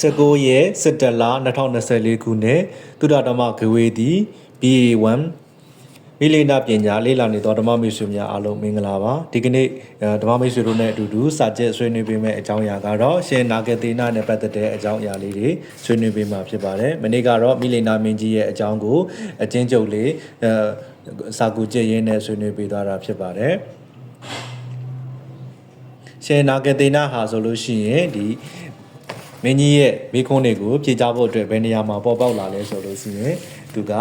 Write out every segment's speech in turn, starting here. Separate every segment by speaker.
Speaker 1: 19ရက်စစ်တလ2024ခုနှစ်သုဒ္ဓဓမ္မဂဝေတီ BA1 မိလိနာပညာလေးလာနေသောဓမ္မမိတ်ဆွေများအားလုံးမင်္ဂလာပါဒီကနေ့အဲဓမ္မမိတ်ဆွေတို့နဲ့အတူတူစာချက်ဆွေးနွေးပေးမယ့်အကြောင်းအရာကတော့ရှင်နာဂတေနာနဲ့ပတ်သက်တဲ့အကြောင်းအရာလေးတွေဆွေးနွေးပေးမှာဖြစ်ပါတယ်မနေ့ကတော့မိလိနာမင်းကြီးရဲ့အကြောင်းကိုအချင်းချုပ်လေးအဲစာကူကြည့်ရင်းနဲ့ဆွေးနွေးပေးသွားတာဖြစ်ပါတယ်ရှင်နာဂတေနာဟာဆိုလို့ရှိရင်ဒီ မင်းကြီးရဲ့မိခွန်းတွေကိုဖြေချဖို့အတွက်ဘယ်နေရာမှာပေါ်ပေါက်လာလဲဆိုလို့ရှိရင်သူက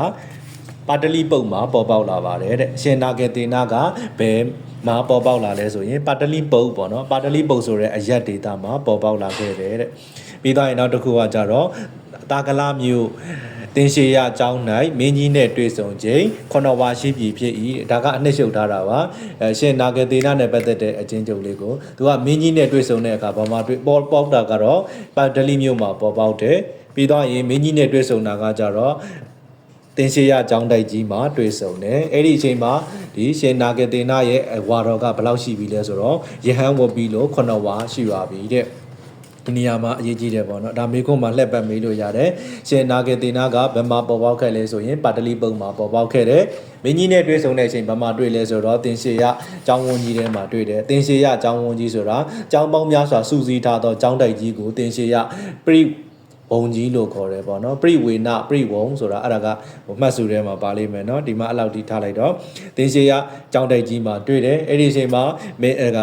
Speaker 1: ပါတလိပုတ်မှာပေါ်ပေါက်လာပါတယ်တဲ့ရှင်နာဂတေနာကဘယ်မှာပေါ်ပေါက်လာလဲဆိုရင်ပါတလိပုတ်ပေါ့နော်ပါတလိပုတ်ဆိုတဲ့အရက်ဒေတာမှာပေါ်ပေါက်လာခဲ့တယ်တဲ့ပြီးတော့ရင်နောက်တစ်ခုကကြတော့ တာကလာမျိုးတင်ရှေရအကြောင်း၌မင်းကြီးနဲ့တွေ့ဆုံချိန်ခொနဝါရှိပြီဖြစ်၏ဒါကအနှစ်ရှုပ်ထားတာပါအဲရှင်နာဂတေနာနဲ့ပတ်သက်တဲ့အချင်းချုပ်လေးကိုသူကမင်းကြီးနဲ့တွေ့ဆုံတဲ့အခါဘာမှတွေ့ပေါ်ပေါက်တာကတော့ပါဒလီမျိုးမှာပေါ်ပေါက်တယ်ပြီးတော့ရင်မင်းကြီးနဲ့တွေ့ဆုံတာကကြတော့တင်ရှေရအကြောင်းတိုက်ကြီးမှာတွေ့ဆုံတယ်အဲ့ဒီအချိန်မှာဒီရှင်နာဂတေနာရဲ့ဝါတော်ကဘယ်လောက်ရှိပြီလဲဆိုတော့ယဟန်ဝတ်ပြီးလို့ခொနဝါရှိပါပြီတဲ့ ဒီနေရာမှာအရေးကြီးတယ်ပေါ့နော်ဒါမေခွန်းမှာလှက်ပတ်မေးလို့ရတယ်ရှင်နာဂေတေနာကဘယ်မှာပေါ်ပေါက်ခဲ့လဲဆိုရင်ပါတလိပုံမှာပေါ်ပေါက်ခဲ့တယ်မင်းကြီးနဲ့တွေ့ဆုံတဲ့အချိန်ဘယ်မှာတွေ့လဲဆိုတော့တင်ရှေရကျောင်းဝန်းကြီးထဲမှာတွေ့တယ်တင်ရှေရကျောင်းဝန်းကြီးဆိုတာကျောင်းပေါင်းများစွာစုစည်းထားသောကျောင်းတိုက်ကြီးကိုတင်ရှေရပရိဘုံကြီးလို့ခေါ်တယ်ပေါ့နော်ပရိဝေနပရိဝုံဆိုတာအဲ့ဒါကဟိုမှတ်စုထဲမှာပါလိမ့်မယ်နော်ဒီမှာအဲ့လောက်ထိထားလိုက်တော့တင်ရှေရကျောင်းတိုက်ကြီးမှာတွေ့တယ်အဲ့ဒီအချိန်မှာမင်းအဲ့က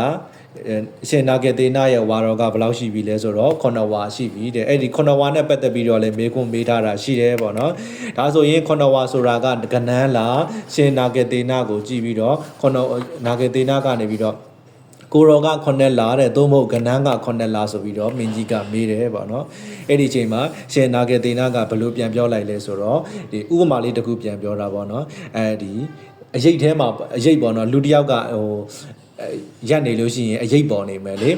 Speaker 1: အရှင်နာဂေတေနာရဲ့ဝါရောကဘယ်လောက်ရှိပြီလဲဆိုတော့9ဝါရှိပြီတဲ့အဲ့ဒီ9ဝါနဲ့ပတ်သက်ပြီးတော့လည်းမေးခွန်းမေးထားတာရှိတယ်ပေါ့နော်ဒါဆိုရင်9ဝါဆိုတာကကနန်းလားရှင်နာဂေတေနာကိုကြည့်ပြီးတော့9နာဂေတေနာကနေပြီးတော့ကိုရောက9လာတဲ့သို့မဟုတ်ကနန်းက9လာဆိုပြီးတော့မင်းကြီးကမေးတယ်ပေါ့နော်အဲ့ဒီအချိန်မှာရှင်နာဂေတေနာကဘယ်လိုပြန်ပြောလိုက်လဲဆိုတော့ဒီဥပမာလေးတစ်ခုပြန်ပြောတာပေါ့နော်အဲဒီအရေးထဲမှာအရေးပေါ့နော်လူတစ်ယောက်ကဟိုအဲ ရက်နေလို့ရှိရင်အရေးပေါ်နေမယ်လေ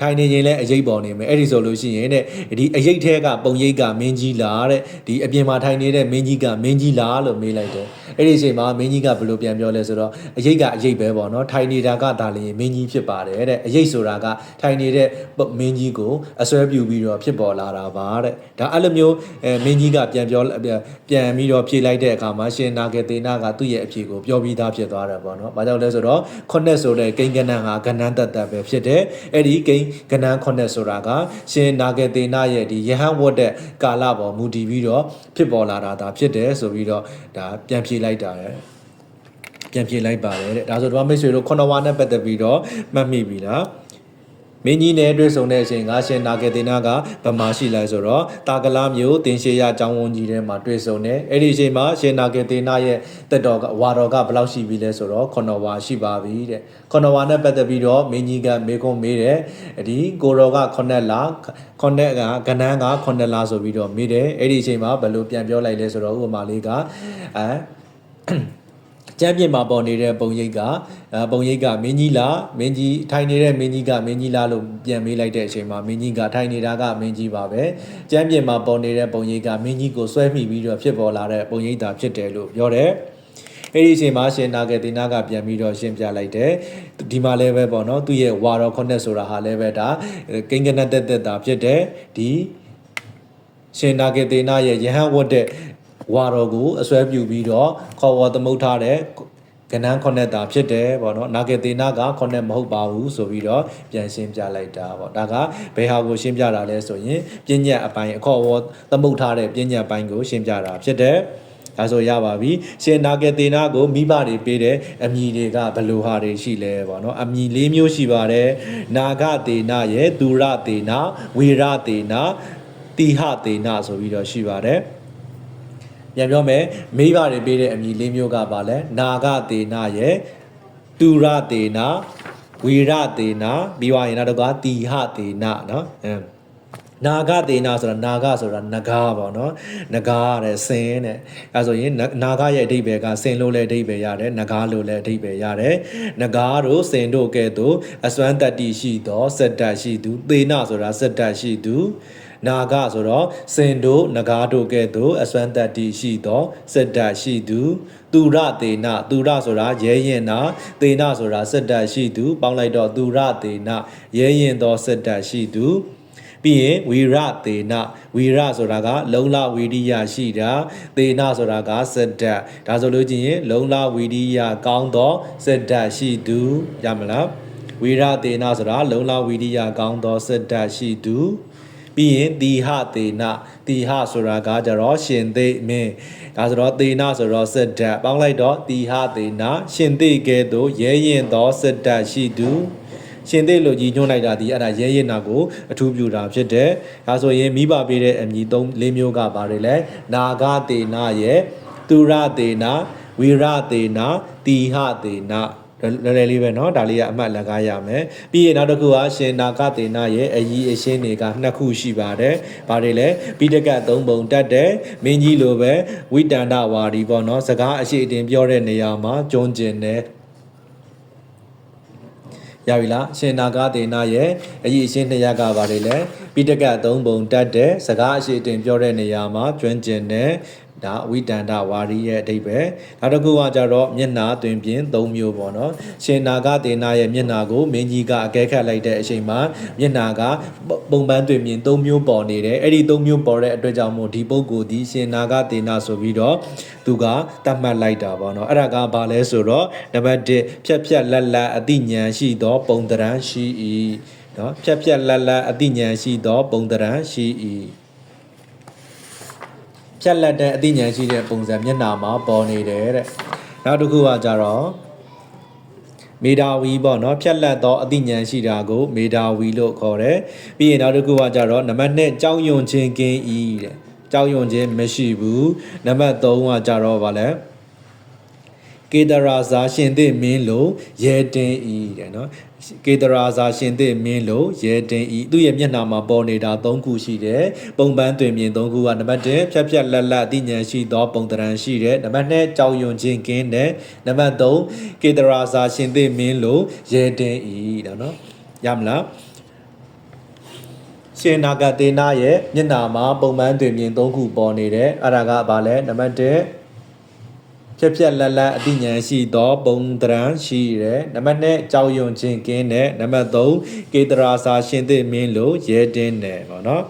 Speaker 1: ထိုင်နေရင်လည်းအရေးပေါ်နေမယ်အဲ့ဒီဆိုလို့ရှိရင်တဲ့ဒီအရေးထဲကပုံရိပ်ကမင်းကြီးလားတဲ့ဒီအပြင်မှာထိုင်နေတဲ့မင်းကြီးကမင်းကြီးလားလို့မေးလိုက်တယ် အဲ့ဒီအချိန်မှာမင်းကြီးကဘယ်လိုပြန်ပြောလဲဆိုတော့အရေးကအရေးပဲပေါ့နော်ထိုင်နေတာကဒါလည်းမင်းကြီးဖြစ်ပါတယ်တဲ့အရေးဆိုတာကထိုင်နေတဲ့မင်းကြီးကိုအစွဲပြုပြီးတော့ဖြစ်ပေါ်လာတာပါတဲ့ဒါအဲ့လိုမျိုးအဲမင်းကြီးကပြန်ပြောပြန်ပြီးတော့ဖြေလိုက်တဲ့အခါမှာရှင်နာဂေတေနာကသူ့ရဲ့အဖြေကိုပြောပြီးသားဖြစ်သွားတယ်ပေါ့နော်။ဘာကြောင့်လဲဆိုတော့ခုနှစ်ဆိုတဲ့ကိန်းကနန်းဟာကဏ္ဍတတ်တတ်ပဲဖြစ်တယ်။အဲ့ဒီကိန်းကဏ္ဍခုနှစ်ဆိုတာကရှင်နာဂေတေနာရဲ့ဒီယဟန်ဝတ်တဲ့ကာလပေါ်မူတည်ပြီးတော့ဖြစ်ပေါ်လာတာဒါဖြစ်တယ်ဆိုပြီးတော့ဒါပြန်ဖြေလိုက်တာရဲ့ပြန်ဖြေလိုက်ပါတယ်တဲ့ဒါဆိုတော့မိတ်ဆွေတို့ခုနဝါနဲ့ပတ်သက်ပြီးတော့မှတ်မိပြီလားမင်းကြီးနဲ့တွေ့ဆုံတဲ့အချိန်ငါရှင်နာဂေတေနာကဗမာရှိလိုက်ဆိုတော့တာကလာမျိုးတင်ရှေရအကြောင်းဝန်ကြီးထဲမှာတွေ့ဆုံတယ်အဲ့ဒီအချိန်မှာရှင်နာဂေတေနာရဲ့တက်တော်ကဝါတော်ကဘယ်လောက်ရှိပြီလဲဆိုတော့ခုနဝါရှိပါပြီတဲ့ခုနဝါနဲ့ပတ်သက်ပြီးတော့မင်းကြီးကမေခွန်းမေးတယ်ဒီကိုတော်ကခုနှစ်လားခုနှစ်ကကနန်းကခုနှစ်လားဆိုပြီးတော့မေးတယ်အဲ့ဒီအချိန်မှာဘယ်လိုပြန်ပြောလိုက်လဲဆိုတော့ဥပမာလေးကအဲ ကျမ်းပြင်မှာပေါ်နေတဲ့ပုံရိပ်ကအဲပုံရိပ်ကမင်းကြီးလားမင်းကြီးထိုင်နေတဲ့မင်းကြီးကမင်းကြီးလားလို့ပြန်မေးလိုက်တဲ့အချိန်မှာမင်းကြီးကထိုင်နေတာကမင်းကြီးပါပဲကျမ်းပြင်မှာပေါ်နေတဲ့ပုံရိပ်ကမင်းကြီးကိုဆွဲမိပြီးတော့ဖြစ်ပေါ်လာတဲ့ပုံရိပ်သာဖြစ်တယ်လို့ပြောတယ်အဲ့ဒီအချိန်မှာရှင်နာဂေတိနာကပြန်ပြီးတော့ရှင်းပြလိုက်တယ်ဒီမှာလည်းပဲပေါ့နော်သူ့ရဲ့ဝါတော်ခုနှစ်ဆိုတာဟာလည်းပဲဒါကိန်းကနတက်တက်တာဖြစ်တယ်ဒီရှင်နာဂေတိနာရဲ့ယဟန်ဝတ်တဲ့ ဝါတော်ကိုအစွဲပြုပြီးတော့ခေါ်ဝေါ်သမုတ်ထားတဲ့ကနန်းခုနှစ်တာဖြစ်တယ်ပေါ့နော်နာဂေတေနာကခုနှစ်မဟုတ်ပါဘူးဆိုပြီးတော့ပြန်ရှင်းပြလိုက်တာပေါ့ဒါကဘယ်ဟာကိုရှင်းပြတာလဲဆိုရင်ပြဉ္ညတ်အပိုင်းအခေါ်ဝေါ်သမုတ်ထားတဲ့ပြဉ္ညတ်ပိုင်းကိုရှင်းပြတာဖြစ်တယ်ဒါဆိုရပါပြီရှင်နာဂတေနာကိုမိဘတွေပေးတဲ့အမည်တွေကဘယ်လိုဟာတွေရှိလဲပေါ့နော်အမည်လေးမျိုးရှိပါတယ်နာဂတေနာရဲ့ဒူရတေနာဝေရတေနာတိဟတေနာဆိုပြီးတော့ရှိပါတယ် ပြန်ပြောမယ်မိဘတွေပေးတဲ့အမည်လေးမျိုးကပါလဲနာဂတေနာရဲ့တူရတေနာဝေရတေနာပြီးွားရင်တော့ကတိဟတေနာเนาะအဲနာဂတေနာဆိုတာနာဂဆိုတာနဂါပေါ့နော်နဂါတဲ့ဆင်းတဲ့အဲဆိုရင်နာဂရဲ့အဓိပ္ပာယ်ကဆင်းလို့လည်းအဓိပ္ပာယ်ရတယ်နဂါလို့လည်းအဓိပ္ပာယ်ရတယ်နဂါတို့ဆင်းတို့ကဲ့သို့အစွမ်းတတ္တိရှိသောစက်တတ်ရှိသူသေနဆိုတာစက်တတ်ရှိသူ နာဂဆိုတော့စင်တို့နဂါတို့ကဲ့သို့အစွမ်းတတ္တိရှိသောစက်တတ်ရှိသူသူရသေနသူရဆိုတာရဲရင်နာသေနဆိုတာစက်တတ်ရှိသူပေါင်းလိုက်တော့သူရသေနရဲရင်သောစက်တတ်ရှိသူပြီးရင်ဝီရသေနဝီရဆိုတာက လုံလဝီရိယရှိတာသေနဆိုတာကစက်ဓာတ်ဒါဆိုလို့ချင်းရင်လုံလဝီရိယကောင်းသောစက်ဓာတ်ရှိသူရမလားဝီရသေနဆိုတာလုံလဝီရိယကောင်းသောစက်ဓာတ်ရှိသူ ပြီးရင်တိဟသေနတိဟဆိုတာကကြတော့ရှင်သိမင်းဒါဆိုတော့သေနဆိုတော့စက်ဓာတ်ပေါင်းလိုက်တော့တိဟသေနရှင်သိကဲ့သို့ရဲရင်သောစက်ဓာတ်ရှိသူရှင်သေးလို့ကြီးညွှန်းလိုက်တာဒီအဲ့ဒါရဲရင်နာကိုအထူးပြုတာဖြစ်တယ်။ဒါဆိုရင်မိဘပေးတဲ့အမည်၃၄မျိုးကပါတယ်လေ။နာဂတေနာရဲ့သူရတေနာဝီရတေနာတီဟတေနာ လဲလဲလေးပဲเนาะဒါလေးကအမှတ်လကားရမယ်ပြီးရင်နောက်တစ်ခုကရှင်နာဂတေနာရဲ့အကြီးအရှင်းတွေကနှစ်ခုရှိပါတယ်။ဘာတွေလဲပိဋကတ်၃ပုံတက်တယ်မင်းကြီးလိုပဲဝိတန္တဝါဒီပေါ့เนาะစကားအရှိအတင်ပြောတဲ့နေရာမှာကျွန်းကျင်တယ်ရပြီလားရှင်နာဂတေနာရဲ့အကြီးအရှင်းနှစ်ရကပါတယ်လေပိဋကတ်၃ပုံတက်တယ်စကားအရှိအတင်ပြောတဲ့နေရာမှာကျွန်းကျင်တ ယ်ဒါဝိတန္တဝါရီရဲ့အဓိပ္ပာယ်နောက်တစ်ခုကကြတော့မျက်နာတွင်ပြင်၃မျိုးပေါ့နော်ရှင်နာဂတေနာရဲ့မျက်နာကိုမင်းကြီးကအကဲခတ်လိုက်တဲ့အချိန်မှာမျက်နာကပုံပန်းတွင်ပြင်၃မျိုးပေါ်နေတယ်အဲ့ဒီ၃မျိုးပေါ်တဲ့အတွက်ကြောင့်မို့ဒီပုဂ္ဂိုလ်ဒီရှင်နာဂတေနာဆိုပြီးတော့သူကတတ်မှတ်လိုက်တာပေါ့နော်အဲ့ဒါကဘာလဲဆိုတော့နံပါတ်1ဖြက်ဖြက်လက်လက်အတိညာဏ်ရှိသောပုံတရံရှိ၏နော်ဖြက်ဖြက်လက်လက်အတိညာဏ်ရှိသောပုံတရံရှိ၏ ဖြက်လက်တဲ့အသိဉာဏ်ရှိတဲ့ပုံစံမျက်နှာမှာပေါ်နေတယ်တဲ့နောက်တစ်ခုကကြတော့မေဒါဝီပေါ့နော်ဖြက်လက်သောအသိဉာဏ်ရှိတာကိုမေဒါဝီလို့ခေါ်တယ်ပြီးရင်နောက်တစ်ခုကကြတော့နံပါတ်2ကြောင်းယွန်ခြင်းကင်းဤတဲ့ကြောင်းယွန်ခြင်းမရှိဘူးနံပါတ်3ကကြတော့ဗာလဲကေတရာဇာရှင်သစ်မင်းလို့ရဲတင်းဤတဲ့နော် ကေတရာဇာရှင်သစ်မင်းလို့ရဲတင်းဤသူ့ရဲ့မျက်နှာမှာပေါ်နေတာ၃ခုရှိတယ်ပုံပန်းတွင်မြင်၃ခုကနံပါတ်1ဖြတ်ဖြတ်လက်လက်အသိဉာဏ်ရှိသောပုံတရံရှိတယ်နံပါတ်2ကြောင်ယွန်ခြင်းကင်းတယ်နံပါတ်3ကေတရာဇာရှင်သစ်မင်းလို့ရဲတင်းဤတဲ့နော်ရမလားရှင်နာဂတေနာရဲ့မျက်နှာမှာပုံပန်းတွင်မြင်၃ခုပေါ်နေတယ်အဲ့ဒါကဘာလဲနံပါတ်1 ဖြက်ဖြက်လက်လက်အတိညာဏ်ရှိသောပုံတရံရှိတယ်နံပါတ်2ကြောက်ရွံ့ခြင်းကင်းတယ်နံပါတ်3ကေတရာစာရှင်သစ်မင်းလို့ရဲတင်းတယ်ပေါ့နော်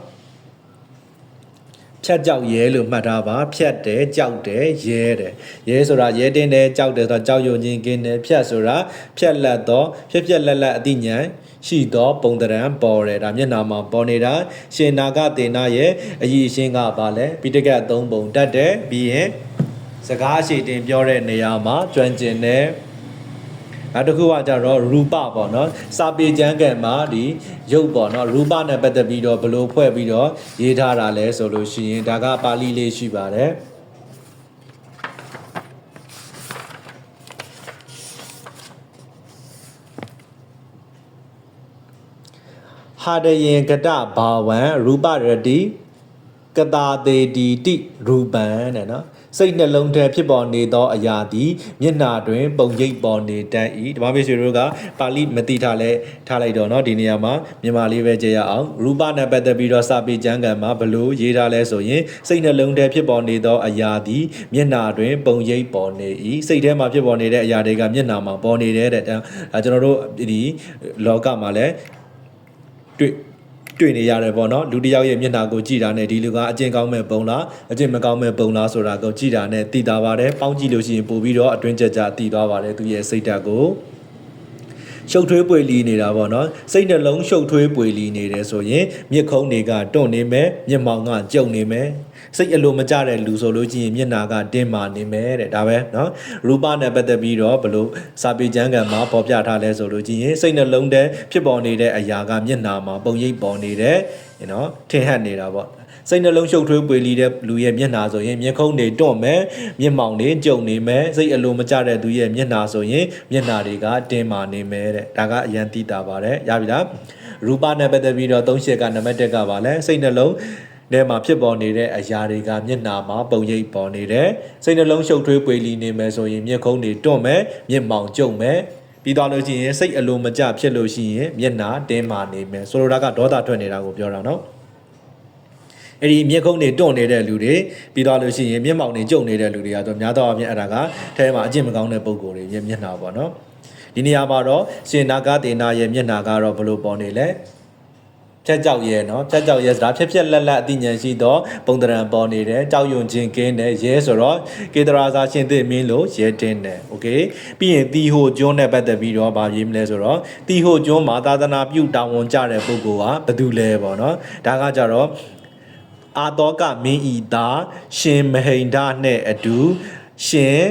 Speaker 1: ဖြတ်ကြောက်ရဲလို့မှတ်ထားပါဖြတ်တယ်ကြောက်တယ်ရဲတယ်ရဲဆိုတာရဲတင်းတယ်ကြောက်တယ်ဆိုတာကြောက်ရွံ့ခြင်းကင်းတယ်ဖြတ်ဆိုတာဖြတ်လက်တော့ဖြက်ဖြက်လက်လက်အတိညာဏ်ရှိသောပုံတရံပေါ်တယ်ဒါမျက်နှာမှာပေါ်နေတာရှင်နာဂတေနာရဲ့အည်ရှင်းကပါလဲပိဋကတ်၃ပုံတတ်တယ်ပြီးရင် စကားအရှိတင်ပြောတဲ့နေရာမှာကျွမ်းကျင်တယ်နောက်တစ်ခုကကြတော့ရူပပေါ့နော်စာပေကျမ်းကံမှာဒီရုပ်ပေါ့နော်ရူပနဲ့ပတ်သက်ပြီးတော့ဘယ်လိုဖွဲ့ပြီးတော့ရေးထားတာလဲဆိုလို့ရှိရင်ဒါကပါဠိလေးရှိပါတယ်ဟာဒယင်ကတဘာဝံရူပရတိ ကတာတေတီတိရူပံတဲ့နော်စိတ်နှလုံးထဲဖြစ်ပေါ်နေသောအရာသည်မျက်နှာတွင် ပုံရိပ်ပေါ်နေတတ်၏ဒီမှာမေဆွေတို့ကပါဠိမတိထားလဲထားလိုက်တော့เนาะဒီနေရာမှာမြန်မာလေးပဲကြည့်ရအောင်ရူပနဲ့ပတ်သက်ပြီးတော့စာပေကျမ်းဂန်မှာဘလို့ရေးထားလဲဆိုရင်စိတ်နှလုံးထဲဖြစ်ပေါ်နေသောအရာသည်မျက်နှာတွင် ပုံရိပ်ပေါ်နေ၏စိတ်ထဲမှာဖြစ်ပေါ်နေတဲ့အရာတွေကမျက်နှာမှာပေါ်နေတဲ့တဲ့ဒါကျွန်တော်တို့ဒီလောကမှာလည်းတွေ့ တွေ့နေရတယ်ပေါ့နော်လူတစ်ယောက်ရဲ့မျက်နှာကိုကြည့်တာနဲ့ဒီလူကအကျင့်ကောင်းမဲ့ပုံလားအကျင့်မကောင်းမဲ့ပုံလားဆိုတာကိုကြည့်တာနဲ့သိတာပါတယ်ပေါင်းကြည့်လို့ရှိရင်ပို့ပြီးတော့အတွင်းကြကြသိသွားပါတယ်သူရဲ့စိတ်ဓာတ်ကို ရှုပ်ထွေးပွေလီနေတာပေါ့နော်စိတ်နှလုံးရှုပ်ထွေးပွေလီနေတယ်ဆိုရင်မျက်ခုံးတွေကတွန့်နေမယ်မျက်မှောင်ကကြုံနေမယ်စိတ်အလိုမကျတဲ့လူဆိုလို့ရှိရင်မျက်နာကတင်းမာနေမယ်တဲ့ဒါပဲเนาะရူပနဲ့ပတ်သက်ပြီးတော့ဘလို့စာပေကျမ်းကံမှာပေါ်ပြထားလဲဆိုလို့ရှိရင်စိတ်နှလုံးထဲဖြစ်ပေါ်နေတဲ့အရာကမျက်နာမှာပုံရိပ်ပေါ်နေတယ်เนาะထင်ဟပ်နေတာပေါ့ စိတ်နှလုံးရှုပ်ထွေးပွေလီတဲ့လူရဲ့မျက်နှာဆိုရင်မျက်ခုံးတွေတွန့်မယ်မျက်မှောင်တွေကြုံနေမယ်စိတ်အလိုမကျတဲ့သူရဲ့မျက်နှာဆိုရင်မျက်နှာတွေကတင်းမာနေမယ်တဲ့ဒါကအရန်တိတာပါတယ်ရပြီလားရူပနဲ့ပတ်သက်ပြီးတော့သုံးချက်ကနံပါတ်1ကပါလဲစိတ်နှလုံးထဲမှာဖြစ်ပေါ်နေတဲ့အရာတွေကမျက်နှာမှာပုံရိပ်ပေါ်နေတယ်စိတ်နှလုံးရှုပ်ထွေးပွေလီနေမယ်ဆိုရင်မျက်ခုံးတွေတွန့်မယ်မျက်မှောင်ကြုံမယ်ပြီးသွားလို့ရှိရင်စိတ်အလိုမကျဖြစ်လို့ရှိရင်မျက်နှာတင်းမာနေမယ်ဆိုလိုတာကဒေါသထွက်နေတာကိုပြောတာနော် အဲ့ဒီမျက်ခုံးတွေတွန့်နေတဲ့လူတွေပြီးသွားလို့ရှိရင်မျက်မှောင်တွေကျုံနေတဲ့လူတွေကတော့များသောအားဖြင့်အဲ့ဒါကအဲမှာအကျင့်မကောင်းတဲ့ပုံကိုယ်တွေရဲ့မျက်နှာပေါ့နော်ဒီနေရာမှာတော့ရှင်နာဂတေနာရဲ့မျက်နှာကတော့ဘယ်လိုပေါ်နေလဲ ဖြတ်ကြောက်ရဲเนาะဖြတ်ကြောက်ရဲဆိုတာဖြက်ဖြက်လက်လက်အသိဉာဏ်ရှိသောပုံတရံပေါ်နေတယ်ကြောက်ရွံ့ခြင်းကင်းတယ်ရဲဆိုတော့ကေတရာစာရှင်သစ်မင်းလို့ရဲတင်းတယ်โอเคပြီးရင်တီဟိုကျွန်းနဲ့ပတ်သက်ပြီးတော့ဗာရေးမလဲဆိုတော့တီဟိုကျွန်းမှာသာသနာပြုတာဝန်ကြတဲ့ပုဂ္ဂိုလ်ကဘယ်သူလဲပေါ့เนาะဒါကကြတော့ အာတောကမင်းဤသားရှင်မဟိန္ဒနှင့်အတူရှင်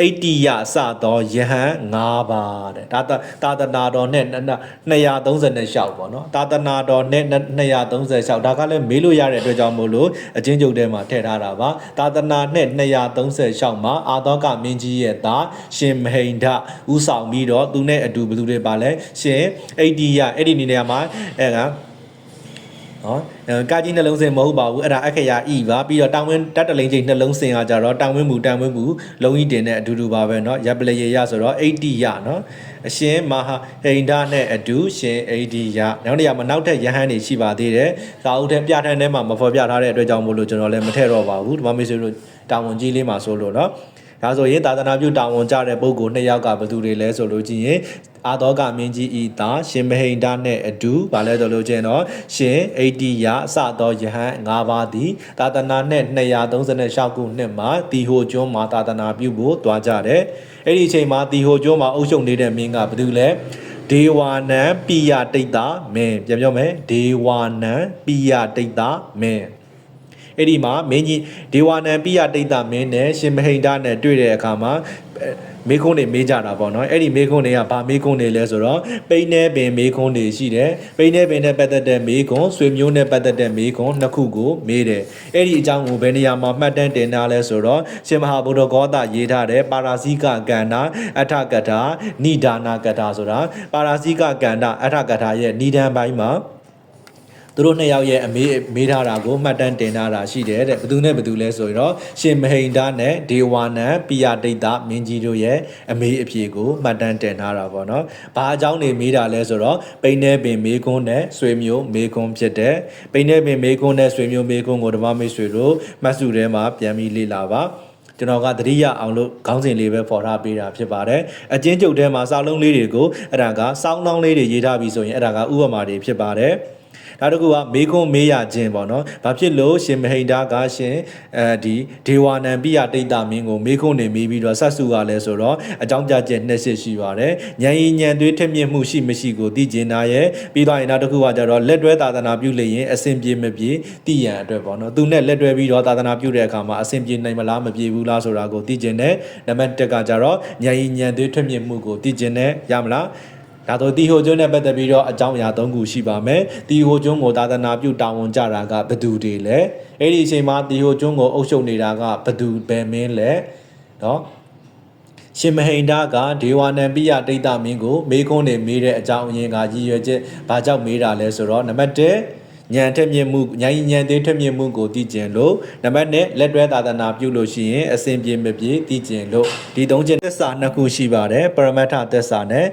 Speaker 1: အိတ္တိယစသောယဟန်၅ပါးတဲ့ဒါသာသနာတော်နဲ့236ပေါ့နော်သာသနာတော်နဲ့236ဒါကလည်းမေးလို့ရတဲ့အတွက်ကြောင့်မို့လို့အချင်းချုပ်ထဲမှာထည့်ထားတာပါသာသနာနဲ့236မှာအာသောကမင်းကြီးရဲ့သားရှင်မဟိန္ဒဥဆောင်ပြီးတော့သူနဲ့အတူဘယ်သူတွေပါလဲရှင်အိတ္တိယအဲ့ဒီနေရာမှာအဲက နော်အဲကာကြီးနှလုံးစင်မဟုတ်ပါဘူးအဲ့ဒါအခရာဤပါပြီးတော့တောင်ဝင်းတက်တလိန်ချိန်နှလုံးစင်ကကြတော့တောင်ဝင်းမူတောင်ဝင်းမူလုံးကြီးတင်တဲ့အတူတူပါပဲเนาะရပ်ပလေရရဆိုတော့80ရเนาะအရှင်မဟာဟိန္ဒနဲ့အတူရှင်80ရနောက်နေရာမှာနောက်ထပ်ယဟန်နေရှိပါသေးတယ်သာအုပ်ထဲပြဋ္ဌာန်းထဲမှာမဖော်ပြထားတဲ့အတွက်ကြောင့်မို့လို့ကျွန်တော်လည်းမထည့်တော့ပါဘူးဒီမှာမေးဆိုလို့တာဝန်ကြီးလေးမှာဆိုလို့เนาะဒါဆိုရင်သာသနာပြုတာဝန်ကြတဲ့ပုဂ္ဂိုလ်နှစ်ယောက်ကဘယ်သူတွေလဲဆိုလို့ကြည့်ရင် အာသောကမင်းကြီးဤသားရှင်မဟိန္ဒနဲ့အတူဗာလဲဆိုလို့ချင်းတော့ရှင်အိတိယအစသောယဟန်၅ပါးသည်သာသနာနဲ့236ခုနှစ်မှာတီဟိုကျွန်းမှာသာသနာပြုဖို့တွားကြတယ်အဲ့ဒီအချိန်မှာတီဟိုကျွန်းမှာအုပ်ချုပ်နေတဲ့မင်းကဘယ်သူလဲဒေဝာနံပိယတိတ်တာမင်းပြန်ပြောမယ်ဒေဝာနံပိယတိတ်တာမင်းအဲ့ဒီမှာမင်းကြီးဒေဝာနံပိယတိတ်တာမင်းနဲ့ရှင်မဟိန္ဒနဲ့တွေ့တဲ့အခါမှာ မေခွန်းတွေမေးကြတာပေါ့နော်အဲ့ဒီမေခွန်းတွေကဗာမေခွန်းတွေလဲဆိုတော့ပိန်းနေပင်မေခွန်းတွေရှိတယ်ပိန်းနေပင်နဲ့ပတ်သက်တဲ့မေခွန်းဆွေမျိုးနဲ့ပတ်သက်တဲ့မေခွန်းနှစ်ခုကိုမေးတယ်အဲ့ဒီအကြောင်းကိုဘယ်နေရာမှာမှတ်တမ်းတင်ထားလဲဆိုတော့ရှင်မဟာဗုဒ္ဓဂေါသရေးထားတဲ့ပါရာဇိကကန္နာအထကထာဏိဒါနာကထာဆိုတာပါရာဇိကကန္နာအထကထာရဲ့ဏိဒံပိုင်းမှာ သူတို့နှစ်ယောက်ရဲ့အမေးမေးထားတာကိုမှတ်တမ်းတင်ထားတာရှိတယ်တဲ့ဘယ်သူနဲ့ဘယ်သူလဲဆိုရင်တော့ရှင်မဟိန္ဒနဲ့ဒေဝါနံပိယဒိတ်တာမင်းကြီးတို့ရဲ့အမေးအဖြေကိုမှတ်တမ်းတင်ထားတာပေါ့နော်။ဘာအကြောင်းနေမေးတာလဲဆိုတော့ပိန်းနေပင်မေးခွန်းနဲ့ဆွေမျိုးမေးခွန်းဖြစ်တယ်။ပိန်းနေပင်မေးခွန်းနဲ့ဆွေမျိုးမေးခွန်းကိုဓမ္မမိတ်ဆွေတို့မှတ်စုထဲမှာပြန်ပြီးလေ့လာပါ။ကျွန်တော်ကသတိရအောင်လို့ခေါင်းစဉ်လေးပဲဖော်ထားပေးတာဖြစ်ပါတယ်အချင်းကျုပ်ထဲမှာစာလုံးလေးတွေကိုအဲ့ဒါကစောင်းနှောင်းလေးတွေရေးထားပြီးဆိုရင်အဲ့ဒါကဥပမာတွေဖြစ်ပါတယ် နောက်တစ်ခုကမေခွန်းမေးရခြင်းပေါ့နော်။ဘာဖြစ်လို့ရှင်မဟိန္ဒာကရှင်အဲဒီဒေဝနံပိယတိတ်တာမင်းကိုမေခွန်းနေမေးပြီးတော့ဆက်စုကလဲဆိုတော့အကြောင်းပြချက်နှစ်ရှစ်ရှိပါတယ်။ဉာဏ်ရည်ဉာဏ်သွေးထက်မြင့်မှုရှိမရှိကိုသိကျင်တာရဲ့ပြီးတော့ရင်နောက်တစ်ခုကကြတော့လက်တွဲသာသနာပြုလျင်အစဉ်ပြေမပြေသိရန်အတွက်ပေါ့နော်။သူနဲ့လက်တွဲပြီးတော့သာသနာပြုတဲ့အခါမှာအစဉ်ပြေနိုင်မလားမပြေဘူးလားဆိုတာကိုသိကျင်တယ်။နံပါတ်1ကကြတော့ဉာဏ်ရည်ဉာဏ်သွေးထက်မြင့်မှုကိုသိကျင်တယ်ရမလား။ ဒါဆိုတီဟိုကျွန်းနဲ့ပတ်သက်ပြီးတော့အကြောင်းအရာ၃ခုရှိပါမယ်။တီဟိုကျွန်းကိုသာသနာပြုတာဝန်ကြတာကဘယ်သူတွေလဲ။အဲ့ဒီအချိန်မှာတီဟိုကျွန်းကိုအုပ်ချုပ်နေတာကဘယ်သူဘယ်မင်းလဲ။နော်။ရှင်မဟိန္ဒကဒေဝနံပိယတိတ်တမင်းကိုမေးခွန်းနေမေးတဲ့အကြောင်းအရင်းကရည်ရွယ်ချက်ဘာကြောင့်မေးတာလဲဆိုတော့နံပါတ်1ဉာဏ်ထက်မြင့်မှုဉာဏ်ဉာဏ်သေးထက်မြင့်မှုကိုသိကျင်လို့နံပါတ်1လက်တွဲသာသနာပြုလို့ရှိရင်အစဉ်ပြေမပြေသိကျင်လို့ဒီသုံးချက်သစ္စာနှစ်ခုရှိပါတယ်ပရမတ္ထသစ္စာနဲ့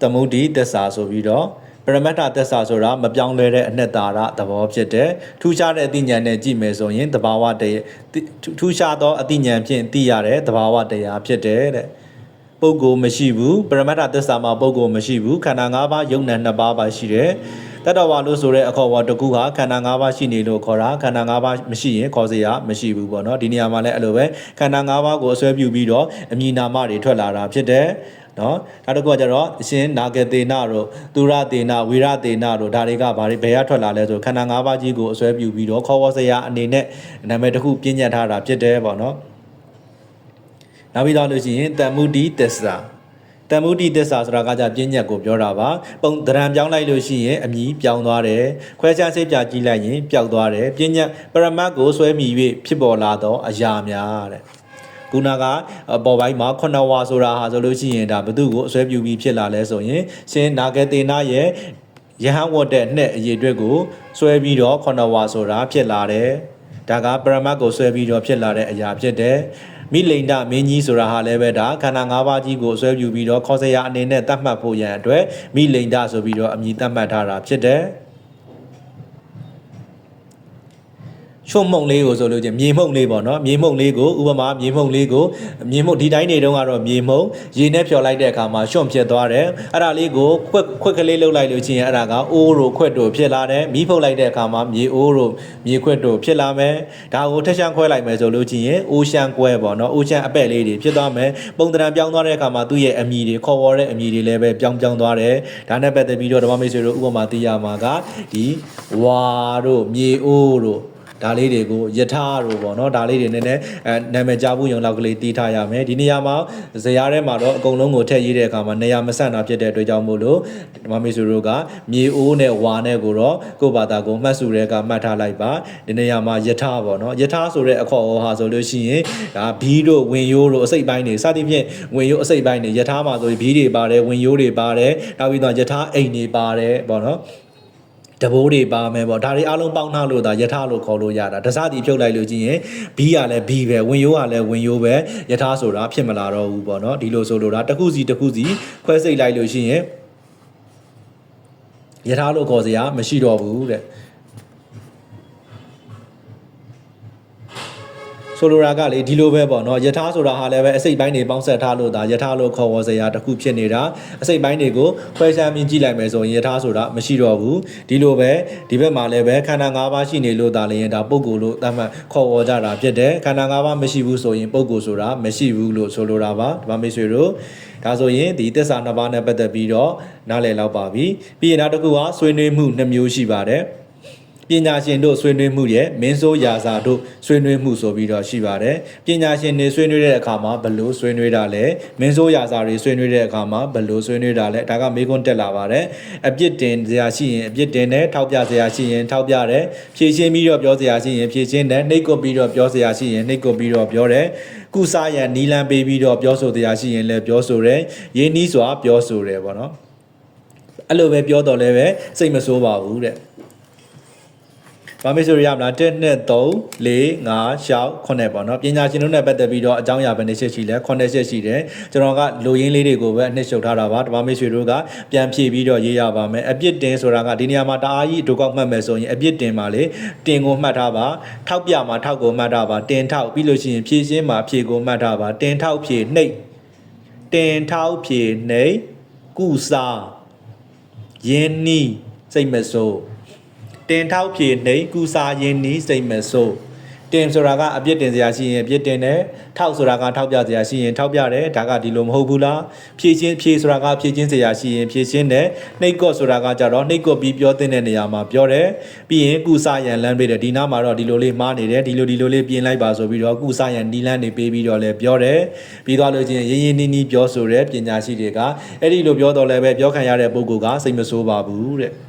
Speaker 1: သမုဒိသစ္စာဆိုပြီးတော့ပရမတ္ထသစ္စာဆိုတာမပြောင်းလဲတဲ့အနှစ်သာရသဘောဖြစ်တယ်ထူးခြားတဲ့အသိဉာဏ်နဲ့ကြည့်မယ်ဆိုရင်တဘာဝတည်းထူးခြားသောအသိဉာဏ်ဖြင့်သိရတဲ့တဘာဝတရားဖြစ်တယ်တဲ့ပုဂ္ဂိုလ်မရှိဘူးပရမတ္ထသစ္စာမှာပုဂ္ဂိုလ်မရှိဘူးခန္ဓာ၅ပါးယုံနာ၂ပါးပါရှိတယ်တတဝါလို့ဆိုတဲ့အခေါ်အဝါတစ်ခုဟာခန္ဓာ၅ပါးရှိနေလို့ခေါ်တာခန္ဓာ၅ပါးမရှိရင်ခေါ်စရာမရှိဘူးပေါ့နော်ဒီနေရာမှာလည်းအဲ့လိုပဲခန္ဓာ၅ပါးကိုအစွဲပြုပြီးတော့အမည်နာမတွေထွက်လာတာဖြစ်တယ် နော်နောက်တစ်ခုကကျတော့အရှင်နာဂတေနတို့သူရတေနဝိရတေနတို့ဒါတွေကဘာတွေဘယ်ရထွက်လာလဲဆိုခန္ဓာ၅ပါးကြီးကိုအစွဲပြုပြီးတော့ခေါ်ဝေါ်စရာအနေနဲ့နာမည်တစ်ခုပြညတ်ထားတာဖြစ်တယ်ပေါ့နော်နောက်ပြီးတော့လို့ရှိရင်တမ္မုဒိသစ္စာတမ္မုဒိသစ္စာဆိုတာကကြပြဉ္ညတ်ကိုပြောတာပါပုံတရံပြောင်းလိုက်လို့ရှိရင်အမြည်ပြောင်းသွားတယ်ခွဲခြားစိတ်ပြကြည့်လိုက်ရင်ပျောက်သွားတယ်ပြဉ္ညတ်ပရမတ်ကိုဆွဲမိ၍ဖြစ်ပေါ်လာသောအရာများတဲ့ ခုနကပေါ်ပိုင်းမှာခုနဝါဆိုတာဟာဆိုလို့ရှိရင်ဒါဘသူ့ကိုအစွဲပြုပြီးဖြစ်လာလဲဆိုရင်ရှင်နာဂတေနာရဲ့ယဟန်ဝတ်တဲ့နှစ်အရေးအတွက်ကိုဆွဲပြီးတော့ခုနဝါဆိုတာဖြစ်လာတယ်ဒါကပရမတ်ကိုဆွဲပြီးတော့ဖြစ်လာတဲ့အရာဖြစ်တယ်မိလိန်ဒမင်းကြီးဆိုတာဟာလည်းပဲဒါခန္ဓာ၅ပါးကြီးကိုအစွဲပြုပြီးတော့ခေါ်စရာအနေနဲ့တတ်မှတ်ဖို့ရန်အတွက်မိလိန်ဒဆိုပြီးတော့အမည်တတ်မှတ်ထားတာဖြစ်တယ် ရှုံမှုန့်လေးကိုဆိုလို့ချင်းမြေမှုန့်လေးပေါ့နော်မြေမှုန့်လေးကိုဥပမာမြေမှုန့်လေးကိုမြေမှုန့်ဒီတိုင်းနေတုန်းကတော့မြေမှုန့်ရေနဲ့ဖြော်လိုက်တဲ့အခါမှာရှုံဖြစ်သွားတယ်အဲ့ဒါလေးကိုခွက်ခွက်ကလေးလှုပ်လိုက်လို့ချင်းအဲ့ဒါကအိုးတို့ခွက်တို့ဖြစ်လာတယ်မီးဖုတ်လိုက်တဲ့အခါမှာမြေအိုးတို့မြေခွက်တို့ဖြစ်လာမယ်ဒါကိုထက်ရှမ်းခွဲလိုက်မယ်ဆိုလို့ချင်းအိုးရှမ်းကွဲပေါ့နော်အိုးရှမ်းအပက်လေးတွေဖြစ်သွားမယ်ပုံတံပြောင်းသွားတဲ့အခါမှာသူ့ရဲ့အမည်တွေခေါ်ဝေါ်တဲ့အမည်တွေလည်းပဲပြောင်းပြောင်းသွားတယ်ဒါနဲ့ပတ်သက်ပြီးတော့ဓမ္မမိတ်ဆွေတို့ဥပမာသိရမှာကဒီဝါတို့မြေအိုးတို့ ဒါလေးတွေကိုယထာတို့ပေါ့နော်ဒါလေးတွေနည်းနည်းအဲနာမည်ကြားဘူးရုံလောက်ကလေးတီးထားရမယ်ဒီနေရာမှာဇရာထဲမှာတော့အကုန်လုံးကိုထည့်ရေးတဲ့အခါမှာနေရာမဆန့်တာဖြစ်တဲ့အတွက်ကြောင့်မို့လို့ဓမ္မမေစုတို့ကမြေအိုးနဲ့ဝါနဲ့ကိုတော့ကိုယ့်ဘာသာကိုမှတ်စုတဲ့ကမှတ်ထားလိုက်ပါဒီနေရာမှာယထာပေါ့နော်ယထာဆိုတဲ့အခေါ်အဝေါ်ဟာဆိုလို့ရှိရင်ဒါဘီးတို့ဝင်ရိုးတို့အစိတ်ပိုင်းတွေစသဖြင့်ဝင်ရိုးအစိတ်ပိုင်းတွေယထာမှာဆိုရင်ဘီးတွေပါတယ်ဝင်ရိုးတွေပါတယ်နောက်ပြီးတော့ယထာအိမ်တွေပါတယ်ပေါ့နော် တဘိုးတွေပါမယ်ပေါ့ဒါတွေအားလုံးပေါင်းထားလို့ဒါယထာလို့ခေါ်လို့ရတာတစသည်ဖြုတ်လိုက်လို့ချင်းရင်ဘီးကလည်းဘီးပဲဝင်ရိုးကလည်းဝင်ရိုးပဲယထာဆိုတာဖြစ်မလာတော့ဘူးပေါ့နော်ဒီလိုဆိုလို့ဒါတစ်ခုစီတစ်ခုစီခွဲစိတ်လိုက်လို့ရှိရင်ယထာလို့ခေါ်စရာမရှိတော့ဘူးတဲ့ ဆိုလိုတာကလေဒီလိုပဲပေါ့နော်ယထာဆိုတာဟာလည်းပဲအစိတ်ပိုင်းတွေပေါင်းဆက်ထားလို့ဒါယထာလို့ခေါ်ဝေါ်စရာတစ်ခုဖြစ်နေတာအစိတ်ပိုင်းတွေကိုခွဲခြားမြင်ကြည့်လိုက်မယ်ဆိုရင်ယထာဆိုတာမရှိတော့ဘူးဒီလိုပဲဒီဘက်မှာလည်းပဲခန္ဓာ၅ပါးရှိနေလို့ဒါလည်းရင်ဒါပုဂ္ဂိုလ်လို့သတ်မှတ်ခေါ်ဝေါ်ကြတာဖြစ်တယ်ခန္ဓာ၅ပါးမရှိဘူးဆိုရင်ပုဂ္ဂိုလ်ဆိုတာမရှိဘူးလို့ဆိုလိုတာပါဒီမှာမိတ်ဆွေတို့ဒါဆိုရင်ဒီသစ္စာနှစ်ပါးနဲ့ပတ်သက်ပြီးတော့နားလည်လောက်ပါပြီပြီးရင်နောက်တစ်ခုကဆွေးနွေးမှုနှစ်မျိုးရှိပါတယ် ပညာရှင်တို့ဆွေးနွေးမှုရဲ့မင်းဆိုးရာဇာတို့ဆွေးနွေးမှုဆိုပြီးတော့ရှိပါတယ်ပညာရှင်တွေဆွေးနွေးတဲ့အခါမှာဘယ်လို့ဆွေးနွေးတာလဲမင်းဆိုးရာဇာတွေဆွေးနွေးတဲ့အခါမှာဘယ်လို့ဆွေးနွေးတာလဲဒါကမေးခွန်းတက်လာပါတယ်အပြစ်တင်စရာရှိရင်အပြစ်တင်တယ်ထောက်ပြစရာရှိရင်ထောက်ပြတယ်ဖြည့်ရှင်းပြီးတော့ပြောစရာရှိရင်ဖြည့်ရှင်းတယ်နှိတ်ကွပ်ပြီးတော့ပြောစရာရှိရင်နှိတ်ကွပ်ပြီးတော့ပြောတယ်ကုစားရန်နီလန်ပေးပြီးတော့ပြောဆိုတရားရှိရင်လည်းပြောဆိုတယ်ရင်းနှီးစွာပြောဆိုတယ်ပေါ့နော်အဲ့လိုပဲပြောတော့လည်းပဲစိတ်မဆိုးပါဘူးတဲ့။ ဘာမေးဆိုရမလား1 2 3 4 5 6 9ပေါ့နော်။ပညာရှင်တို့နဲ့ပတ်သက်ပြီးတော့အကြောင်းအရာပဲနေချက်ရှိလဲ9ချက်ရှိတယ်။ကျွန်တော်ကလိုရင်းလေးတွေကိုပဲအနှစ်ချုပ်ထားတာပါ။ဘာမေးဆွေတို့ကပြန်ဖြည့်ပြီးတော့ရေးရပါမယ်။အပြစ်တင်ဆိုတာကဒီနေရာမှာတအားကြီးဒုကောက်မှတ်မယ်ဆိုရင်အပြစ်တင်ပါလေ။တင်ကိုမှတ်ထားပါ။ထောက်ပြမှာထောက်ကိုမှတ်ထားပါ။တင်ထောက်ပြီးလို့ရှိရင်ဖြည့်ရှင်းမှာဖြည့်ကိုမှတ်ထားပါ။တင်ထောက်ဖြည့်နှိပ်တင်ထောက်ဖြည့်နှိပ်ကုစားယင်းနီးစိတ်မဆိုး တင်ထောက်ဖြေနှိမ်ကူစာရင်းနီးစိတ်မဆိုးတင်ဆိုတာကအပြစ်တင်စရာရှိရင်အပြစ်တင်တယ်ထောက်ဆိုတာကထောက်ပြစရာရှိရင်ထောက်ပြတယ်ဒါကဒီလိုမဟုတ်ဘူးလားဖြည့်ချင်းဖြည့်ဆိုတာကဖြည့်ချင်းစရာရှိရင်ဖြည့်ချင်းတယ်နှိတ်ကော့ဆိုတာကကြတော့နှိတ်ကော့ပြီးပြောတဲ့နေရာမှာပြောတယ်ပြီးရင်ကူစာရန်လမ်းပေးတယ်ဒီနားမှာတော့ဒီလိုလေးမှားနေတယ်ဒီလိုဒီလိုလေးပြင်လိုက်ပါဆိုပြီးတော့ကူစာရန်နီလန်းနေပေးပြီးတော့လည်းပြောတယ်ပြီးသွားလို့ချင်းရင်းရင်းနှီးနှီးပြောဆိုတဲ့ပညာရှိတွေကအဲ့ဒီလိုပြောတော့လည်းပဲပြောခံရတဲ့ပုဂ္ဂိုလ်ကစိတ်မဆိုးပါဘူးတဲ့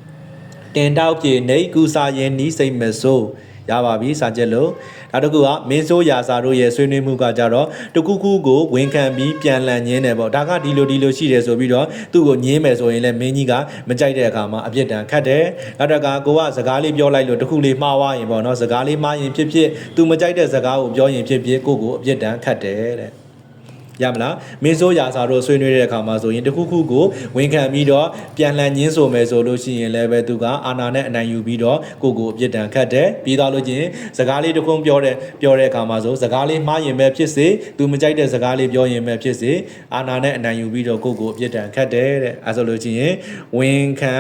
Speaker 1: တင်တောက်ပြေနေကူစာရင်နီးစိတ်မဆိုးရပါပြီစာချက်လို့နောက်တစ်ခုကမင်းဆိုးရာစာတို့ရဲ့ဆွေးနွေးမှုကကြတော့တခုခုကိုဝန်ခံပြီးပြန်လည်ညင်းတယ်ပေါ့ဒါကဒီလိုဒီလိုရှိတယ်ဆိုပြီးတော့သူ့ကိုညင်းမယ်ဆိုရင်လည်းမင်းကြီးကမကြိုက်တဲ့အခါမှာအပြစ်ဒဏ်ခတ်တယ်နောက်တစ်ခါကိုကစကားလေးပြောလိုက်လို့တခုလေးမှားသွားရင်ပေါ့နော်စကားလေးမှားရင်ဖြစ်ဖြစ်သူမကြိုက်တဲ့စကားကိုပြောရင်ဖြစ်ဖြစ်ကိုကိုအပြစ်ဒဏ်ခတ်တယ်တဲ့ ရမလားမင်းစိုးရာစာတို့ဆွေးနွေးတဲ့အခါမှာဆိုရင်တခုခုကိုဝန်ခံပြီးတော့ပြန်လှန်ညင်းဆိုမယ်ဆိုလို့ရှိရင်လည်းပဲသူကအာနာနဲ့အနိုင်ယူပြီးတော့ကိုကိုအပြစ်ဒဏ်ခတ်တယ်ပြီးသွားလို့ချင်းစကားလေးတစ်ခုပြောတဲ့ပြောတဲ့အခါမှာဆိုစကားလေးမှားရင်ပဲဖြစ်စေသူမကြိုက်တဲ့စကားလေးပြောရင်ပဲဖြစ်စေအာနာနဲ့အနိုင်ယူပြီးတော့ကိုကိုအပြစ်ဒဏ်ခတ်တယ်တဲ့အဲဆိုလို့ချင်းဝန်ခံ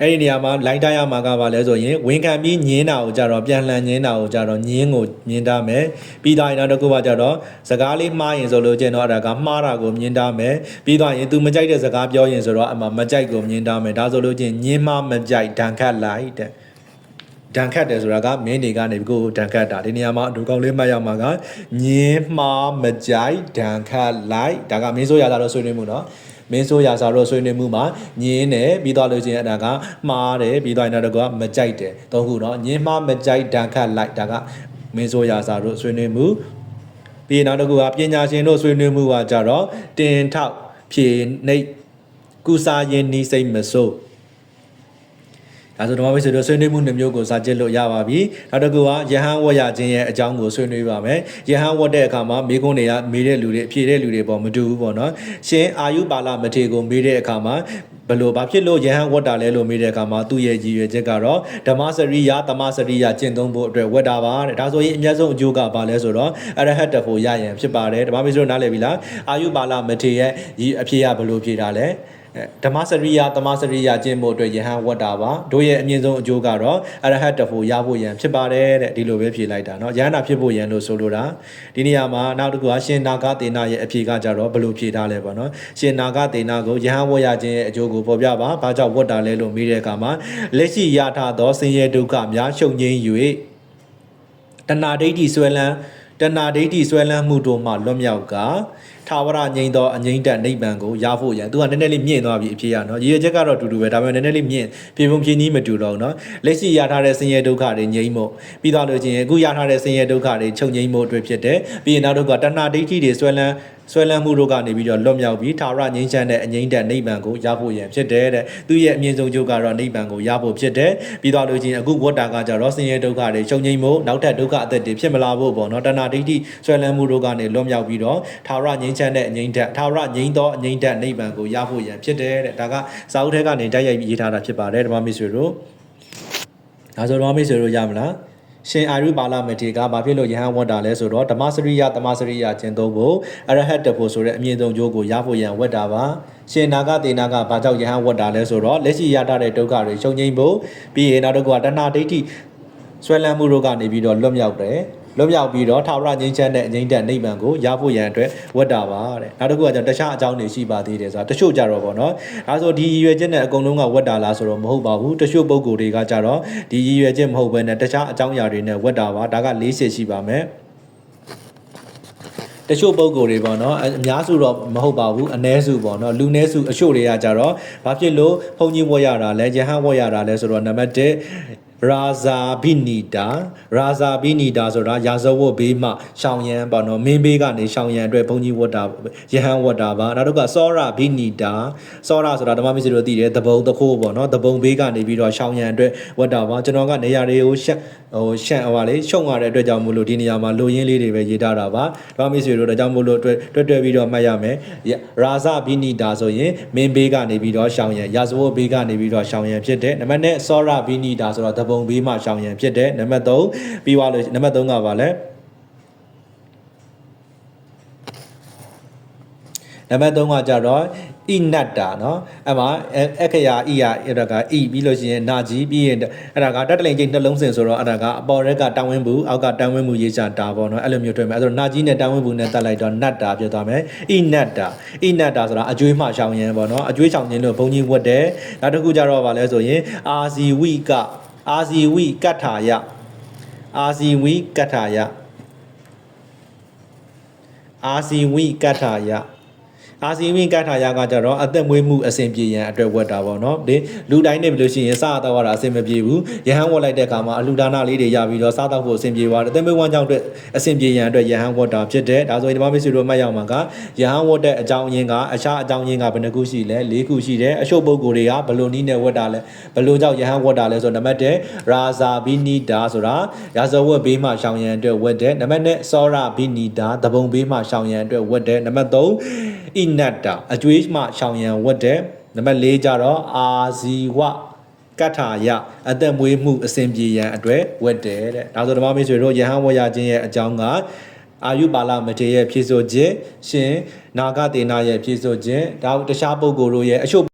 Speaker 1: အဲ့ဒီနေရာမှာလိုင်းတိုင်းရမှာကပါလဲဆိုရင်ဝန်ခံပြီးညင်းတာကိုကြတော့ပြန်လှန်ညင်းတာကိုကြတော့ညင်းကိုညင်းတာမယ်ပြီးတော့ရင်နောက်တစ်ခုကကြတော့စကားလေးမှားရင်ဆိုလို့ကျင်တော့အဲ့ဒါကမှားတာကိုမြင်တာမယ်ပြီးတော့ရင် तू မကြိုက်တဲ့စကားပြောရင်ဆိုတော့အမှမကြိုက်ကိုမြင်တာမယ်ဒါဆိုလို့ကျင်ညင်းမှမကြိုက်ဒဏ်ခတ်လိုက်တဲ့ဒဏ်ခတ်တယ်ဆိုတာကမင်းတွေကနေကိုဒဏ်ခတ်တာဒီနေရာမှာဒုကောင်းလေးမှတ်ရမှာကညင်းမှားမကြိုက်ဒဏ်ခတ်လိုက်ဒါကမင်းဆိုရတာတော့ဆွေးနွေးမှုနော် မင်းဆိုရာစာတော့ဆွေးနွေးမှုမှာညင်းတယ်ပြီးသွားလို့ချင်းအဲ့ဒါကမှားတယ်ပြီးသွားရင်တော့ကမကြိုက်တယ်သုံးခုเนาะညင်းမှားမကြိုက်ဒဏ်ခတ်လိုက်ဒါကမင်းဆိုရာစာတို့ဆွေးနွေးမှုပြီးနောက်တစ်ခုကပညာရှင်တို့ဆွေးနွေးမှုကကြတော့တင်ထောက်ဖြေနှိပ်ကုစာရင်နီးစိတ်မစိုး ဒါဆိုဓမ္မမိတ်ဆွေတို့ဆွေးနွေးမှုနှစ်မျိုးကိုစာကြည့်လို့ရပါပြီနောက်တစ်ခုကယဟန်ဝတ်ရခြင်းရဲ့အကြောင်းကိုဆွေးနွေးပါမယ်ယဟန်ဝတ်တဲ့အခါမှာမိကုန်းတွေကမေးတဲ့လူတွေအဖြေတဲ့လူတွေပေါ့မတူဘူးပေါ့နော်ရှင်အာယုပါလမထေကိုမေးတဲ့အခါမှာဘယ်လိုဘာဖြစ်လို့ယဟန်ဝတ်တာလဲလို့မေးတဲ့အခါမှာသူ့ရဲ့ရည်ရွယ်ချက်ကတော့ဓမ္မစရိယသမစရိယကျင့်သုံးဖို့အတွက်ဝတ်တာပါတဲ့ဒါဆိုရင်အများဆုံးအကျိုးကဘာလဲဆိုတော့အရဟတ်တဖို့ရရင်ဖြစ်ပါတယ်ဓမ္မမိတ်ဆွေတို့နားလည်ပြီလားအာယုပါလမထေရဲ့ရည်အဖြေကဘယ်လိုဖြေတာလဲအဲ ဓမ္မစရိယသမစရိယကျင့်ဖို့အတွက်ယဟန်ဝတ်တာပါတို့ရဲ့အမြင့်ဆုံးအကျိုးကတော့အရဟတ်တဖို့ရဖို့ရန်ဖြစ်ပါတယ်တဲ့ဒီလိုပဲဖြေလိုက်တာเนาะယဟန်နာဖြစ်ဖို့ရန်လို့ဆိုလိုတာဒီနေရာမှာနောက်တစ်ခုကရှင်နာဂသေနာရဲ့အဖြေကကြတော့ဘယ်လိုဖြေထားလဲပေါ့เนาะရှင်နာဂသေနာကိုယဟန်ဝတ်ရခြင်းရဲ့အကျိုးကိုပေါ်ပြပါဘာကြောင့်ဝတ်တာလဲလို့မေးတဲ့အခါမှာလက်ရှိရထားသောဆင်းရဲဒုက္ခများရှုံငိမ့်၍တဏှာဒိဋ္ဌိဆွဲလန်းတဏှာဒိဋ္ဌိဆွဲလန်းမှုတို့မှလွတ်မြောက်က ထာဝရငြိမ်းသောအငြိမ့်တက်နိဗ္ဗာန်ကိုရဖို့ရန်သူကနည်းနည်းလေးမြင့်သွားပြီအဖြစ်ရနော်ရည်ရချက်ကတော့အတူတူပဲဒါပေမဲ့နည်းနည်းလေးမြင့်ပြေပုံပြေနည်းမတူတော့ဘူးနော်လက်ရှိရထားတဲ့ဆင်းရဲဒုက္ခတွေငြိမ်းဖို့ပြီးတော့လို့ချင်းအခုရထားတဲ့ဆင်းရဲဒုက္ခတွေချုပ်ငြိမ်းဖို့အတွက်ဖြစ်တယ်ပြီးရင်နောက်တော့ကတဏှာဒိဋ္ဌိတွေဆွဲလန်းဆွဲလန်းမှုတို့ကနေပြီးတော့လွတ်မြောက်ပြီးထာဝရငြိမ်းချမ်းတဲ့အငြိမ့်တက်နိဗ္ဗာန်ကိုရဖို့ရန်ဖြစ်တယ်တဲ့သူရဲ့အမြင့်ဆုံးကျိုးကတော့နိဗ္ဗာန်ကိုရဖို့ဖြစ်တယ်ပြီးတော့လို့ချင်းအခုဝတ္တာကကြတော့ဆင်းရဲဒုက္ခတွေချုပ်ငြိမ်းဖို့နောက်ထပ်ဒုက္ခအသက်တွေဖြစ်မလာဖို့ပေါ့နော်တဏှာဒိဋ္ဌိဆွဲလန်းမှုတို့ကနေလွတ်မြောက်ပြီးတော့ထာဝရငြိမ်းချမ်းတဲ့အငြိမ့်တက်ထာဝရငြိမ်းသောအငြိမ့်တက်နိဗ္ဗာန်ကိုရဖို့ရန်ဖြစ်တယ်တဲ့ဒါကစာအုပ်ထဲကနေတိုက်ရိုက်ပြီးရေးထားတာဖြစ်ပါတယ်ဓမ္မမိတ်ဆွေတို့ဒါဆိုဓမ္မမိတ်ဆွေတို့ရမလားရှင်အာရုပါလာမထေကဘာဖြစ်လို့ယဟန်ဝတ်တာလဲဆိုတော့ဓမ္မစရိယသမစရိယကျင့်သုံးဖို့အရဟတ်တဖို့ဆိုတဲ့အမြင့်ဆုံးကျိုးကိုရဖို့ရန်ဝတ်တာပါရှင်နာဂတေနာကဘာကြောင့်ယဟန်ဝတ်တာလဲဆိုတော့လက်ရှိရတတ်တဲ့ဒုက္ခတွေချုပ်ငြိမ်းဖို့ပြီးရင်နောက်တစ်ခုကတဏှာဒိဋ္ဌိဆွဲလန်းမှုတို့ကနေပြီးတော့လွတ်မြောက်တယ် လွတ်မြောက်ပြီးတော့ထာဝရငြိမ်းချမ်းတဲ့အငြိမ့်တဲ့နိဗ္ဗာန်ကိုရဖို့ရန်အတွက်ဝတ်တာပါတဲ့နောက်တစ်ခုကကျတော့တခြားအကြောင်းတွေရှိပါသေးတယ်ဆိုတာတချို့ကြတော့ဗောနော်ဒါဆိုဒီရည်ရွယ်ချက်နဲ့အကုန်လုံးကဝတ်တာလားဆိုတော့မဟုတ်ပါဘူးတချို့ပုံကိုယ်တွေကကြတော့ဒီရည်ရွယ်ချက်မဟုတ်ဘဲနဲ့တခြားအကြောင်းအရာတွေနဲ့ဝတ်တာပါဒါက၄ချက်ရှိပါမယ်တချို့ပုံကိုယ်တွေပေါ့နော်အအများစုတော့မဟုတ်ပါဘူးအ ਨੇ စုပေါ့နော်လူ ਨੇ စုအချို့တွေကကြတော့ဘာဖြစ်လို့ဘုံကြီးဝတ်ရတာလဲယဟန်ဝတ်ရတာလဲဆိုတော့နံပါတ်1 ရာဇာဘိနီတာရာဇာဘိနီတာဆိုတာရာဇဝတ်ဘေးမှရှောင်ရန်ပေါ့နော်မင်းဘေးကနေရှောင်ရန်အတွက်ဘုန်းကြီးဝတ်တာယဟန်ဝတ်တာပါနောက်တစ်ခါစောရဘိနီတာစောရဆိုတာဓမ္မမစ္စည်းတို့သိတယ်တပုံတခိုးပေါ့နော်တပုံဘေးကနေပြီးတော့ရှောင်ရန်အတွက်ဝတ်တာပါကျွန်တော်ကနေရာတွေကိုရှက်ဟိုရှန့်ဟိုပါလေရှုံရတဲ့အတွက်ကြောင့်မို့လို့ဒီနေရာမှာလိုရင်းလေးတွေပဲရေးထားတာပါဓမ္မမစ္စည်းတို့ဒါကြောင့်မို့လို့တွေ့တွေ့တွေ့ပြီးတော့မှတ်ရမယ်ရာဇဘိနီတာဆိုရင်မင်းဘေးကနေပြီးတော့ရှောင်ရန်ရာဇဝတ်ဘေးကနေပြီးတော့ရှောင်ရန်ဖြစ်တယ်နံပါတ်1စောရဘိနီတာဆိုတော့တပုံဘေးမှရှောင်ရန်ဖြစ်တယ်နံပါတ်3ပြီးသွားလို့နံပါတ်3ကပါလဲနံပါတ်3ကကြတော့ဣနတ္တာเนาะအဲ့မှာအခရာဣယာအဲ့ဒါကဣပြီးလို့ရှိရင်နာကြီးပြီးရင်အဲ့ဒါကတတ်တလိန်ချင်းနှလုံးစင်ဆိုတော့အဲ့ဒါကအပေါ်ရက်ကတန်ဝင်းဘူးအောက်ကတန်ဝင်းဘူးရေးချတာပေါ့နော်အဲ့လိုမျိုးတွေ့မယ်အဲ့ဒါနာကြီးနဲ့တန်ဝင်းဘူးနဲ့တက်လိုက်တော့နတ္တာဖြစ်သွားမယ်ဣနတ္တာဣနတ္တာဆိုတာအကျွေးမှရှောင်ရင်ပေါ့နော်အကျွေးရှောင်ခြင်းလို့ဘုန်းကြီးဝတ်တယ်နောက်တစ်ခုကြတော့ဗာလဲဆိုရင်အာဇီဝိက အာဇီဝိကထာယအာဇီဝိကထာယအာဇီဝိကထာယ အာစီဝင်းကတ်ထားရကကြတော့အသက်မွေးမှုအဆင်ပြေရန်အတွက်ဝတ်တာပေါ့နော်ဒီလူတိုင်းနေပြီလို့ရှိရင်စားတော့ရတာအဆင်မပြေဘူးရဟန်းဝတ်လိုက်တဲ့အခါမှာအလူဒါနလေးတွေရပြီးတော့စားတော့ဖို့အဆင်ပြေသွားတယ်အသက်မွေးဝမ်းကြောင်းအတွက်အဆင်ပြေရန်အတွက်ရဟန်းဝတ်တာဖြစ်တယ်ဒါဆိုရင်ဒီမမေဆွေတို့မှတ်ရအောင်မှာကရဟန်းဝတ်တဲ့အကြောင်းရင်းကအခြားအကြောင်းရင်းကဘယ်နှခုရှိလဲ၄ခုရှိတယ်အရှုပ်ပုဂ္ဂိုလ်တွေကဘယ်လိုနည်းနဲ့ဝတ်တာလဲဘယ်လိုကြောင့်ရဟန်းဝတ်တာလဲဆိုတော့နံပါတ်1ရာဇာဘိနိတာဆိုတာရာဇဝတ်ဘေးမှရှောင်ရန်အတွက်ဝတ်တယ်နံပါတ်2စောရဘိနိတာတပုံဘေးမှရှောင်ရန်အတွက်ဝတ်တယ်နံပါတ်3 ဣနတ္တာအကျွေးမှရှောင်ရန်ဝတ်တယ်နံပါတ်4ကျတော့အာဇီဝကတ္ထာယအသက်မွေးမှုအစဉ်ပြေရန်အတွက်ဝတ်တယ်တဲ့ဒါဆိုဓမ္မမိတ်ဆွေတို့ယဟန်ဝတ်ရခြင်းရဲ့အကြောင်းကအာယုပါလမထေရရဲ့ဖြည့်ဆို့ခြင်းရှင်နာဂတေနာရဲ့ဖြည့်ဆို့ခြင်းဒါတခြားပုဂ္ဂိုလ်တို့ရဲ့အရှုပ်